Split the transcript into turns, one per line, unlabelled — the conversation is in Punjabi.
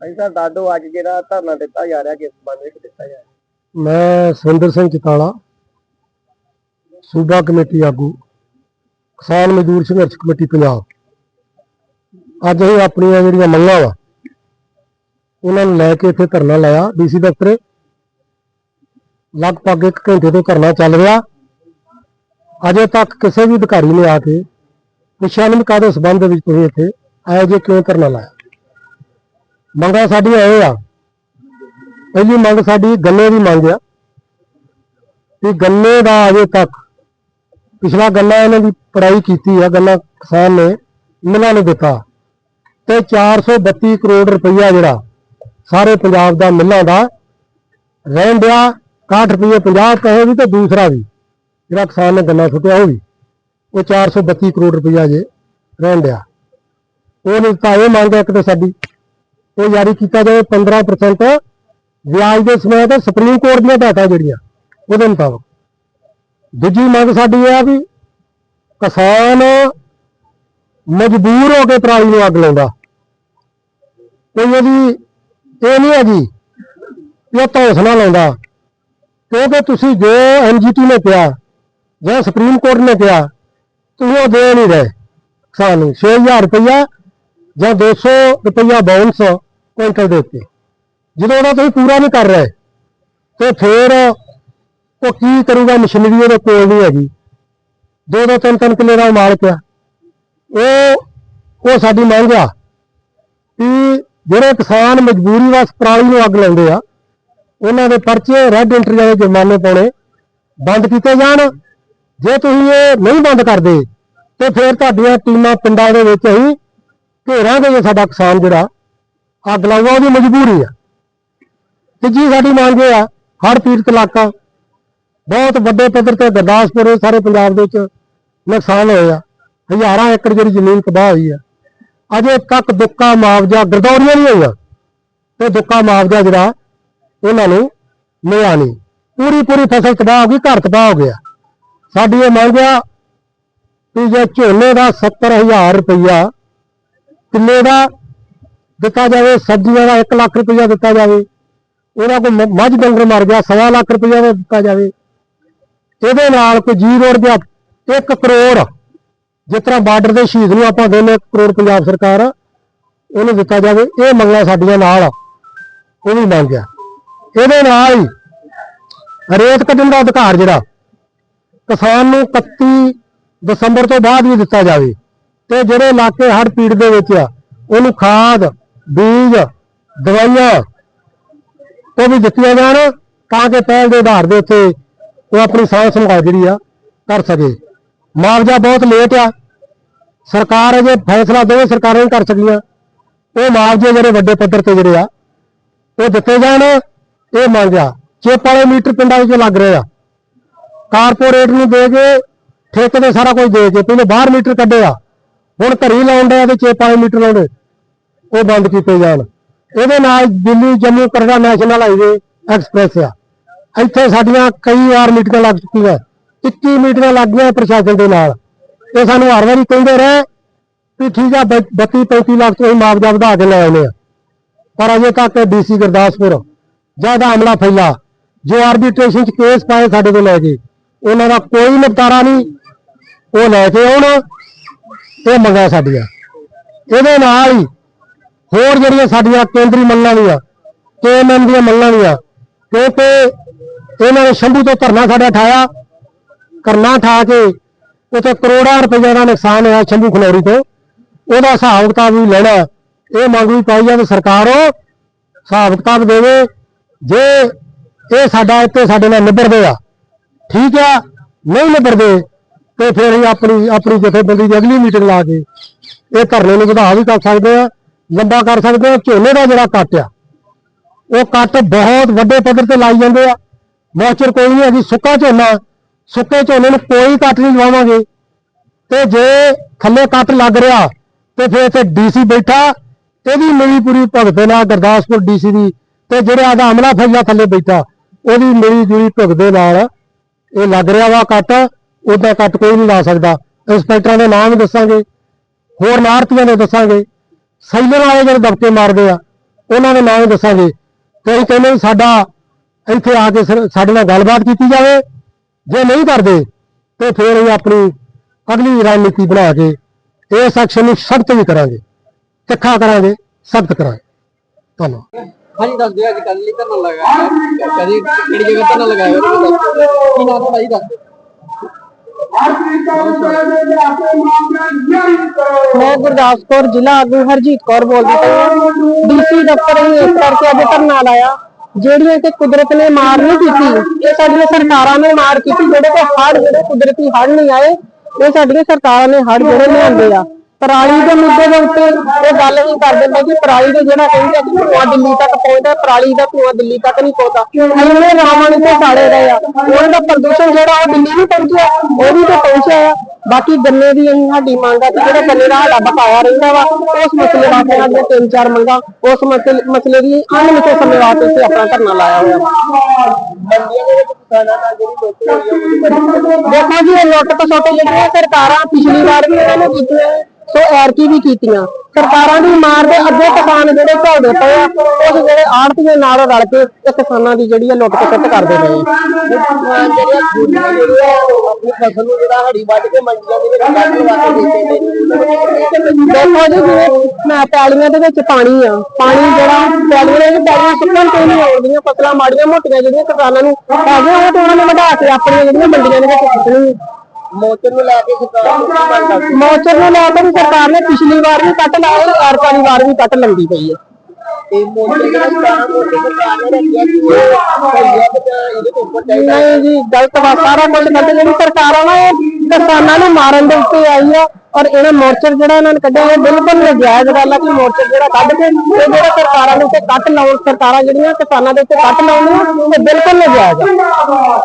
ਅਸੀਂ ਤਾਂ ਦਾਦੋ ਅੱਜ ਜਿਹੜਾ ਧਰਨਾ ਦਿੱਤਾ ਜਾ ਰਿਹਾ, ਕਿਸ ਸੰਬੰਧ ਵਿੱਚ ਦਿੱਤਾ ਜਾ ਰਿਹਾ?
ਮੈਂ ਸੁਰਿੰਦਰ ਸਿੰਘ ਚਿਤਾਲਾ, ਸੂਬਾ ਕਮੇਟੀ ਆਗੂ, ਕਿਸਾਨ ਮਜ਼ਦੂਰ ਸੰਘਰਸ਼ ਕਮੇਟੀ ਪੰਜਾਬ। ਅੱਜ ਅਸੀਂ ਆਪਣੀਆਂ ਜਿਹੜੀਆਂ ਮੰਗਾਂ ਵਾ, ਉਹਨਾਂ ਨੂੰ ਲੈ ਕੇ ਇੱਥੇ ਧਰਨਾ ਲਾਇਆ ਡੀਸੀ ਦਫ਼ਤਰ। ਲਗਭਗ 1 ਘੰਟੇ ਤੋਂ ਧਰਨਾ ਚੱਲ ਰਿਹਾ। ਅਜੇ ਤੱਕ ਕਿਸੇ ਵੀ ਅਧਿਕਾਰੀ ਨੇ ਆ ਕੇ, ਪੁੱਛਿਆ ਨਹੀਂ ਕਾਹਦੇ ਸਬੰਧ ਵਿੱਚ ਤੁਸੀਂ ਇੱਥੇ ਆਏ ਜੇ ਕਿਉਂ ਧਰਨਾ ਲਾਇਆ? ਮੰਗਾਂ ਸਾਡੀਆਂ ਇਹ ਆ। ਪਹਿਲੀ ਮੰਗ ਸਾਡੀ ਗੰਨੇ ਦੀ ਮੰਗ ਆ ਕਿ ਗੰਨੇ ਦਾ ਅਜੇ ਤੱਕ ਪਿਛਲਾ ਗੰਨਾ ਇਹਨਾਂ ਦੀ ਪੜਾਈ ਕੀਤੀ ਆ ਗੰਨਾ ਕਿਸਾਨ ਨੇ ਮਿਲਾਂ ਨੂੰ ਦਿੱਤਾ। ਤੇ 432 ਕਰੋੜ ਰੁਪਈਆ ਜਿਹੜਾ ਸਾਰੇ ਪੰਜਾਬ ਦਾ ਮਿਲਾਂ ਦਾ ਰਹਿਣ ਡਿਆ 61 ਰੁਪਏ 50 ਪੈਸੇ ਵੀ ਤੇ ਦੂਸਰਾ ਵੀ, ਜਿਹੜਾ ਕਿਸਾਨ ਨੇ ਗੰਨਾ ਸੁੱਟਿਆ ਉਹ ਵੀ, ਉਹ 432 ਕਰੋੜ ਰੁਪਈਆ ਜੇ ਰਹਿਣ ਡਿਆ ਉਹ ਨਹੀਂ ਤਾਂ ਇਹ ਮੰਗ ਹੈ ਇੱਕ ਤੇ ਸਾਡੀ। ਉਹ ਜਾਰੀ ਕੀਤਾ ਜਾਵੇ 15% ਵਿਆਜ ਦੇ ਸਮੇਤ ਸੁਪਰੀਮ ਕੋਰਟ ਦੀਆਂ ਹਦਾਇਤਾਂ ਜਿਹੜੀਆਂ, ਉਹਦੇ ਮੁਤਾਬਕ। ਦੂਜੀ ਮੰਗ ਸਾਡੀ ਇਹ ਆ ਵੀ ਕਿਸਾਨ ਮਜਬੂਰ ਹੋ ਕੇ ਪਰਾਲੀ ਨੂੰ ਅੱਗ ਲਾਉਂਦਾ। ਕੋਈ ਉਹਦੀ ਇਹ ਨਹੀਂ ਹੈਗੀ ਕਿ ਉਹ ਧੌਂਸ ਨਾਲ ਲਾਉਂਦਾ। ਕਿਉਂਕਿ ਤੁਸੀਂ ਜੋ ਐਨਜੀਟੀ ਨੇ ਕਿਹਾ ਜਾਂ ਸੁਪਰੀਮ ਕੋਰਟ ਨੇ ਕਿਹਾ, ਤੁਸੀਂ ਉਹ ਦੇ ਨਹੀਂ ਰਹੇ। ਕਿਸਾਨ ਨੂੰ 6000 ਰੁਪਇਆ ਜਾਂ 200 ਰੁਪਇਆ ਬਾਉਂਸ ਕੁਇੰਟਲ ਦੇ ਉੱਤੇ। ਜਦੋਂ ਉਹਦਾ ਤੁਸੀਂ ਪੂਰਾ ਨਹੀਂ ਕਰ ਰਹੇ, ਤੇ ਫਿਰ ਉਹ ਕੀ ਕਰੂਗਾ, ਮਸ਼ੀਨਰੀ ਉਹਦੇ ਕੋਲ ਨਹੀਂ ਹੈਗੀ। ਦੋ ਦੋ, ਤਿੰਨ ਤਿੰਨ ਕਿੱਲੇ ਦਾ ਮਾਲਕ ਆ ਉਹ ਉਹ ਸਾਡੀ ਮੰਗ ਆ ਕਿ ਜਿਹੜੇ ਕਿਸਾਨ ਮਜਬੂਰੀ ਵਾਸ ਪਰਾਲੀ ਨੂੰ ਅੱਗ ਲਾਉਂਦੇ ਆ, ਉਹਨਾਂ ਦੇ ਪਰਚੇ ਰੈੱਡ ਇੰਟਰੀਆਂ ਦੇ ਜੁਰਮਾਨੇ ਪਾਉਣੇ ਬੰਦ ਕੀਤੇ ਜਾਣ। ਜੇ ਤੁਸੀਂ ਇਹ ਨਹੀਂ ਬੰਦ ਕਰਦੇ, ਤੇ ਫਿਰ ਤੁਹਾਡੀਆਂ ਟੀਮਾਂ ਪਿੰਡਾਂ ਦੇ ਵਿੱਚ ਅਸੀਂ ਘੇਰਾਂਗੇ ਜੇ ਸਾਡਾ ਕਿਸਾਨ ਜਿਹੜਾ ਅੱਗ ਲਾਊਗਾ ਉਹਦੀ ਮਜਬੂਰੀ ਆ। ਤੀਜੀ ਸਾਡੀ ਮੰਗ ਇਹ ਆ, ਹੜ੍ਹ ਪੀੜਤ ਇਲਾਕਾ, ਬਹੁਤ ਵੱਡੇ ਪੱਧਰ ਤੇ ਗੁਰਦਾਸਪੁਰ ਸਾਰੇ ਪੰਜਾਬ ਦੇ ਵਿੱਚ ਨੁਕਸਾਨ ਹੋਏ ਹਜ਼ਾਰਾਂ ਏਕੜ ਜਿਹੜੀ ਜ਼ਮੀਨ ਤਬਾਹ ਹੋਈ ਆ। ਅਜੇ ਤੱਕ ਦੁੱਕਾ ਮੁਆਵਜ਼ਾ ਗਰਦੌਰੀਆਂ ਨਹੀਂ ਹੋਈਆਂ। ਤੇ ਦੁੱਕਾ ਮੁਆਵਜ਼ਾ ਜਿਹੜਾ, ਉਹਨਾਂ ਨੂੰ ਮਿਲਿਆ ਨਹੀਂ। ਪੂਰੀ ਪੂਰੀ ਫਸਲ ਤਬਾਹ ਹੋ ਗਈ, ਘਰ ਤਬਾਹ ਹੋ ਗਿਆ। ਸਾਡੀ ਇਹ ਮੰਗ ਆ ਕਿ ਜੇ ਝੋਨੇ ਦਾ 70000 ਰੁਪਈਆ ਕਿੱਲੇ ਦਾ ਦਿੱਤਾ ਜਾਵੇ, ਸਬਜ਼ੀਆਂ ਦਾ 1 ਲੱਖ ਰੁਪਈਆ ਦਿੱਤਾ ਜਾਵੇ। ਉਹਦਾ ਕੋਈ ਮੱਝ ਡੰਗਰ ਮਰ ਗਿਆ, ਸਵਾ ਲੱਖ ਰੁਪਈਆ ਦਾ ਦਿੱਤਾ ਜਾਵੇ। ਇਹਦੇ ਨਾਲ ਕੋਈ ਜੀ ਰੋਡ ਗਿਆ 1 ਕਰੋੜ, ਜਿਸ ਤਰ੍ਹਾਂ ਬਾਰਡਰ ਦੇ ਸ਼ਹੀਦ ਨੂੰ ਆਪਾਂ ਕਹਿੰਦੇ 1 ਕਰੋੜ ਪੰਜਾਬ ਸਰਕਾਰ, ਉਹਨੂੰ ਦਿੱਤਾ ਜਾਵੇ। ਇਹ ਮੰਗਾਂ ਸਾਡੀਆਂ ਨਾਲ ਉਹ ਵੀ ਮੰਗਿਆ ਇਹਦੇ ਨਾਲ ਹੀ ਰੇਤ ਕੱਢਣ ਦਾ ਅਧਿਕਾਰ ਜਿਹੜਾ, ਕਿਸਾਨ ਨੂੰ 31 ਦਸੰਬਰ ਤੋਂ ਬਾਅਦ ਵੀ ਦਿੱਤਾ ਜਾਵੇ। ਤੇ ਜਿਹੜੇ ਇਲਾਕੇ ਹੜ੍ਹ ਪੀੜ ਦੇ ਵਿੱਚ ਆ, ਉਹਨੂੰ ਖਾਦ ਬੀਜ, ਦਵਾਈਆਂ ਉਹ ਵੀ ਦਿੱਤੀਆਂ ਜਾਣ ਤਾਂ ਕਿ ਪਹਿਲ ਦੇ ਆਧਾਰ ਦੇ ਉੱਤੇ ਉਹ ਆਪਣੀ ਸਾਂਭ ਸੰਭਾਲ ਜਿਹੜੀ ਆ ਕਰ ਸਕੇ। ਮੁਆਵਜ਼ਾ ਬਹੁਤ ਲੇਟ ਆ। ਸਰਕਾਰ ਅਜੇ ਫੈਸਲਾ ਦੇਵੇ ਸਰਕਾਰਾਂ ਨਹੀਂ ਕਰ ਸਕੀਆਂ ਉਹ ਮੁਆਵਜ਼ੇ ਜਿਹੜੇ ਵੱਡੇ ਪੱਧਰ ਤੇ ਜਿਹੜੇ ਆ, ਉਹ ਦਿੱਤੇ ਜਾਣ। ਇਹ ਮੰਗ ਆ, ਚਿੱਪ ਵਾਲੇ ਮੀਟਰ ਪਿੰਡਾਂ ਵਿੱਚ ਲੱਗ ਰਹੇ ਆ। ਕਾਰਪੋਰੇਟ ਨੂੰ ਦੇ ਕੇ, ਠੇਕੇ ਤੇ ਸਾਰਾ ਕੁਝ ਦੇ ਕੇ, ਪਹਿਲੇ ਬਾਹਰ ਮੀਟਰ ਕੱਢੇ ਆ। ਹੁਣ ਘਰੀ ਲਾਉਣ ਆ ਤੇ ਚਿੱਪ ਵਾਲੇ ਮੀਟਰ ਲਾਉਂਦੇ ਉਹ ਬੰਦ ਕੀਤੇ ਜਾਣ। ਇਹਦੇ ਨਾਲ ਦਿੱਲੀ, ਜੰਮੂ ਕਰਦਾ ਨੈਸ਼ਨਲ ਹਾਈਵੇ ਐਕਸਪ੍ਰੈਸ ਆ। ਇੱਥੇ ਸਾਡੀਆਂ ਕਈ ਵਾਰ ਮੀਟਿੰਗਾਂ ਲੱਗ ਚੁੱਕੀਆਂ। 21 ਮੀਟਿੰਗਾਂ ਲੱਗ ਗਈਆਂ ਪ੍ਰਸ਼ਾਸਨ ਦੇ ਨਾਲ। ਇਹ ਸਾਨੂੰ ਹਰ ਵਾਰੀ ਕਹਿੰਦੇ ਰਹੇ ਵੀ ਠੀਕ ਆ 32 35 ਲੱਖ ਤੋਂ ਅਸੀਂ ਮੁਆਵਜ਼ਾ ਵਧਾ ਕੇ ਲੈ ਆਉਨੇ ਆ। ਪਰ ਅਜੇ ਤੱਕ ਡੀਸੀ ਗੁਰਦਾਸਪੁਰ ਜ਼ਿਆਦਾ ਹਮਲਾ ਫੈਲਾ। ਜੋ ਆਰਬਿਟ੍ਰੇਸ਼ਨ ਚ ਕੇਸ ਪਾਏ ਸਾਡੇ ਕੋਲ ਲੈ ਕੇ, ਉਹਨਾਂ ਦਾ ਕੋਈ ਨਿਪਟਾਰਾ ਨਹੀਂ। ਉਹ ਲੈ ਕੇ ਆਉਣ, ਇਹ ਮੰਗਾਂ ਸਾਡੀਆਂ। ਇਹਦੇ ਨਾਲ ਹੀ ਹੋਰ ਜਿਹੜੀਆਂ ਸਾਡੀਆਂ ਕੇਂਦਰੀ ਮੰਗਾਂ ਦੀਆਂ ਕੇਐਮਐਮ ਦੀਆਂ ਮੰਗਾਂ ਦੀਆਂ, ਕਿਉਂਕਿ ਇਹਨਾਂ ਨੇ ਸ਼ੰਭੂ ਤੋਂ ਧਰਨਾ ਸਾਡਾ ਠਾਇਆ ਕਰਨਾ ਠਾ ਕੇ ਉਤੇ ਕਰੋੜਾਂ ਰੁਪਏ ਦਾ ਨੁਕਸਾਨ ਹੋਇਆ ਸ਼ੰਭੂ ਖਲੋਰੀ ਤੋਂ। ਉਹਦਾ ਹਿਸਾਬ ਕਿਤਾਬ ਵੀ ਲੈਣਾ ਇਹ ਮੰਗ ਵੀ ਪਾਈ ਜਾਵੇ ਸਰਕਾਰ ਉਹ ਹਿਸਾਬ ਕਿਤਾਬ ਦੇਵੇ, ਜੇ ਇਹ ਸਾਡਾ ਇੱਥੇ ਸਾਡੇ ਨਾਲ ਨਿਬੜਦੇ ਆ, ਠੀਕ ਆ, ਨਹੀਂ ਨਿਬੜਦੇ, ਤੇ ਫਿਰ ਅਸੀਂ ਆਪਣੀ ਆਪਣੀ ਜਥੇਬੰਦੀ ਦੀ ਅਗਲੀ ਮੀਟਿੰਗ ਲਾ ਕੇ ਇਹ ਧਰਨੇ ਨੂੰ ਵਧਾ ਵੀ ਕਰ ਸਕਦੇ ਆ। ਲੰਬਾ ਕਰ ਸਕਦੇ ਆ ਝੋਨੇ ਦਾ ਜਿਹੜਾ ਕੱਟ ਆ, ਉਹ ਕੱਟ ਬਹੁਤ ਵੱਡੇ ਪੱਧਰ ਤੇ ਲਾਈ ਜਾਂਦੇ ਆ। ਮੌਚਰ ਕੋਈ ਨਹੀਂ ਹੈਗੀ ਸੁੱਕਾ ਝੋਨਾ, ਸੁੱਕੇ ਝੋਨੇ ਨੂੰ ਕੋਈ ਕੱਟ ਨਹੀਂ ਲਵਾਵਾਂਗੇ। ਤੇ ਜੇ ਥੱਲੇ ਕੱਟ ਲੱਗ ਰਿਹਾ, ਤੇ ਫਿਰ ਇੱਥੇ ਡੀਸੀ ਬੈਠਾ ਇਹਦੀ ਮਿਲੀ ਪੂਰੀ ਭੁਗਦੇ ਨਾਲ ਗੁਰਦਾਸਪੁਰ ਡੀਸੀ ਦੀ, ਤੇ ਜਿਹੜਾ ਆਦਾ ਅਮਲਾ ਫੈਲਾ ਥੱਲੇ ਬੈਠਾ ਉਹਦੀ ਮਿਲੀ ਜੁਰੀ ਭੁਗਦੇ ਨਾਲ, ਇਹ ਲੱਗ ਰਿਹਾ ਵਾ ਕੱਟ ਉਹਦਾ ਕੱਟ ਕੋਈ ਨਹੀਂ ਲਾ ਸਕਦਾ। ਇੰਸਪੈਕਟਰਾਂ ਦੇ ਨਾਮ ਦੱਸਾਂਗੇ, ਹੋਰ ਨਾਰਤੀਆਂ ਦੇ ਦੱਸਾਂਗੇ। ਸੈਲਰ ਵਾਲੇ ਜਿਹੜੇ ਦਬਕੇ ਮਾਰਦੇ ਆ, ਉਹਨਾਂ ਦੇ ਨਾਮ ਦੱਸਾਂਗੇ। ਤੇ ਕਹਿੰਦੇ ਵੀ ਸਾਡਾ ਇੱਥੇ ਆ ਕੇ ਸਾਡੇ ਨਾਲ ਗੱਲਬਾਤ ਕੀਤੀ ਜਾਵੇ, ਜੇ ਨਹੀਂ ਕਰਦੇ, ਤੇ ਫਿਰ ਅਸੀਂ ਆਪਣੀ ਅਗਲੀ ਰਣਨੀਤੀ ਬਣਾ ਕੇ ਇਸ ਐਕਸ਼ਨ ਨੂੰ ਸਖਤ ਵੀ ਕਰਾਂਗੇ, ਤਿੱਖਾ ਕਰਾਂਗੇ, ਸਖਤ ਕਰਾਂਗੇ। ਧੰਨਵਾਦ।
ਹਾਂਜੀ ਦੱਸ ਦਿਓ ਅੱਜ ਕੱਲ ਲਈ ਧਰਨਾ ਲਗਾਇਆ ਕਦੀ ਕਿਹੜੀ ਜਗ੍ਹਾ ਧਰਨਾ ਲਗਾਇਆ ਕੀ ਨਾਮ ਤੁਹਾਡਾ ਜੀ ਦੱਸ ਦਿਓ
ਮੈਂ ਗੁਰਦਾਸਪੁਰ ਜ਼ਿਲ੍ਹਾ ਆਗੂ ਹਰਜੀਤ ਕੌਰ ਬੋਲਦੀ ਪਈ ਹਾਂ ਡੀਸੀ ਦਫ਼ਤਰ ਹੀ ਇਸ ਕਰਕੇ ਅੱਜ ਧਰਨਾ ਲਾਇਆ ਜਿਹੜੀਆਂ ਕਿ ਕੁਦਰਤ ਨੇ ਮਾਰ ਨਹੀਂ ਕੀਤੀ ਇਹ ਸਾਡੀਆਂ ਸਰਕਾਰਾਂ ਨੇ ਮਾਰ ਕੀਤੀ ਜਿਹੜੇ ਕਿ ਹੜ੍ਹ ਜਿਹੜੇ ਕੁਦਰਤੀ ਹੜ੍ਹ ਨਹੀਂ ਆਏ ਇਹ ਸਾਡੀਆਂ ਸਰਕਾਰਾਂ ਨੇ ਹੜ ਜਿਹੜੇ ਲਿਆਂਦੇ ਆ ਪਰਾਲੀ ਦੇ ਮੁੱਦੇ ਦੇ ਉੱਤੇ ਉਹ ਗੱਲ ਨਹੀਂ ਕਰਦੇ ਪਏ ਕਿ ਪਰਾਲੀ ਦੇ ਜਿਹੜਾ ਕਹਿੰਦੇ ਕਿ ਧੂਆਂ ਦਿੱਲੀ ਤੱਕ ਪਹੁੰਚਦਾ, ਪਰਾਲੀ ਦਾ ਧੂਆਂ ਦਿੱਲੀ ਤੱਕ ਨਹੀਂ ਪਹੁੰਚਦਾ। ਇੰਨੇ ਰਾਵਣ ਤੇ ਸਾੜੇ ਰਹੇ ਆ, ਉਹਨਾਂ ਦਾ ਪ੍ਰਦੂਸ਼ਣ ਜਿਹੜਾ ਉਹ ਦਿੱਲੀ ਨਹੀਂ ਪਹੁੰਚਿਆ ਉਹ ਵੀ ਤੇ ਪਹੁੰਚਿਆ ਆ ਬਾਕੀ ਗੰਨੇ ਦੀ ਅਸੀਂ ਸਾਡੀ ਮੰਗ ਆ ਕਿ ਜਿਹੜਾ ਗੰਨੇ ਦਾ ਸਾਡਾ ਬਕਾਇਆ ਰਹਿੰਦਾ ਵਾ, ਉਸ ਮਸਲੇ ਵਾਸਤੇ ਸਾਡੀਆਂ ਤਿੰਨ ਚਾਰ ਮੰਗਾਂ, ਉਸ ਮਸਲੇ ਮਸਲੇ ਦੀ ਅਣਮਿੱਥੇ ਸਮੇਂ ਵਾਸਤੇ ਅਸੀਂ ਆਪਣਾ ਧਰਨਾ ਲਾਇਆ ਹੋਇਆ। ਦੇਖੋ ਜੀ, ਇਹ ਲੁੱਟ ਖਸੁੱਟ ਜਿਹੜੀਆਂ ਸਰਕਾਰਾਂ ਪਿਛਲੀ ਵਾਰ ਵੀ ਇਹਨਾਂ ਨੇ ਕੀਤੀਆਂ ਸੋ ਐਰਕੀ ਵੀ ਕੀਤੀਆਂ। ਸਰਕਾਰਾਂ ਦੀ ਮਾਰ ਦੇ ਅੱਗੇ ਕਿਸਾਨ ਜਿਹੜੇ ਝੋਲਦੇ ਪਏ ਆ ਉਸ ਜਿਹੜੇ ਆੜਤੀਆਂ ਨਾਲ ਰਲ ਕੇ ਇਹ ਕਿਸਾਨਾਂ ਦੀ ਜਿਹੜੀ ਆ ਲੁੱਟ ਖਸੁੱਟ ਕਰਦੇ ਪਏ ਦੇਖੋ ਜੀ ਜਿਵੇਂ ਮੈਂ ਪੈਲੀਆਂ ਦੇ ਵਿੱਚ ਪਾਣੀ ਆ ਪਾਣੀ ਜਿਹੜਾ ਪੈਲੀਆਂ ਦੇ ਪੈਲੀਆਂ ਸੁੱਕਣ ਤੇ ਨਹੀਂ ਆਉਂਦੀਆਂ ਫਸਲਾਂ ਮਾੜੀਆਂ ਮੋਟੀਆਂ ਜਿਹੜੀਆਂ ਕਿਸਾਨਾਂ ਨੂੰ ਹੈਗੀਆਂ ਉਹ ਤੇ ਉਹਨਾਂ ਨੇ ਵਧਾ ਕੇ ਆਪਣੀਆਂ ਜਿਹੜੀਆਂ ਮੰਡੀਆਂ ਦੇ ਵਿੱਚ ਸੁੱਟਣੀਆਂ।
ਮੋਚਰ ਨੂੰ ਲੈ ਕੇ ਸਰਕਾਰ ਨੂੰ ਕੀ ਮੰਗ ਕਰਦੀ
ਮੌਚਰ ਨੂੰ ਲੈ ਕੇ ਵੀ ਸਰਕਾਰ ਨੇ ਪਿਛਲੀ ਵਾਰ ਵੀ ਕੱਟ ਲਾਏ ਐਰਕਾ ਦੀ ਵਾਰ ਵੀ ਕੱਟ ਲੰਦੀ ਪਈ ਹੈ।
ਤੇ ਮੋਚਰ ਜਿਹੜਾ ਸਤਾਰਾਂ ਮੋਚਰ ਸਰਕਾਰ ਨੇ ਰੱਖਿਆ ਕਿ ਉਹ ਭਈਆ ਤੇ ਇਹਦੇ ਤੋਂ ਉੱਪਰ ਚਾਹੀਦਾ
ਨਹੀਂ ਜੀ ਗਲਤ ਵਾ। ਸਾਰਾ ਕੁਝ ਗਲਤ ਜਿਹੜੀ ਸਰਕਾਰ ਆ ਨਾ ਇਹ ਕਿਸਾਨਾਂ ਨੂੰ ਮਾਰਨ ਦੇ ਉੱਤੇ ਆਈ ਆ ਔਰ ਇਹਨਾਂ ਮੋਰਚਰ ਜਿਹੜਾ ਇਹਨਾਂ ਨੇ ਕੱਢਿਆ ਇਹ ਬਿਲਕੁਲ ਨਜਾਇਜ਼ ਗੱਲ ਆ ਕਿ ਮੋਰਚਰ ਜਿਹੜਾ ਕੱਢ ਕੇ ਇਹ ਜਿਹੜਾ ਸਰਕਾਰਾਂ ਦੇ ਉੱਤੇ ਕੱਟ ਲਾਉਣ ਸਰਕਾਰਾਂ ਜਿਹੜੀਆਂ ਕਿਸਾਨਾਂ ਦੇ ਉੱਤੇ ਕੱਟ ਲਾਉਂਦੀਆਂ ਇਹ ਬਿਲਕੁਲ ਨਜਾਇਜ਼ ਆ।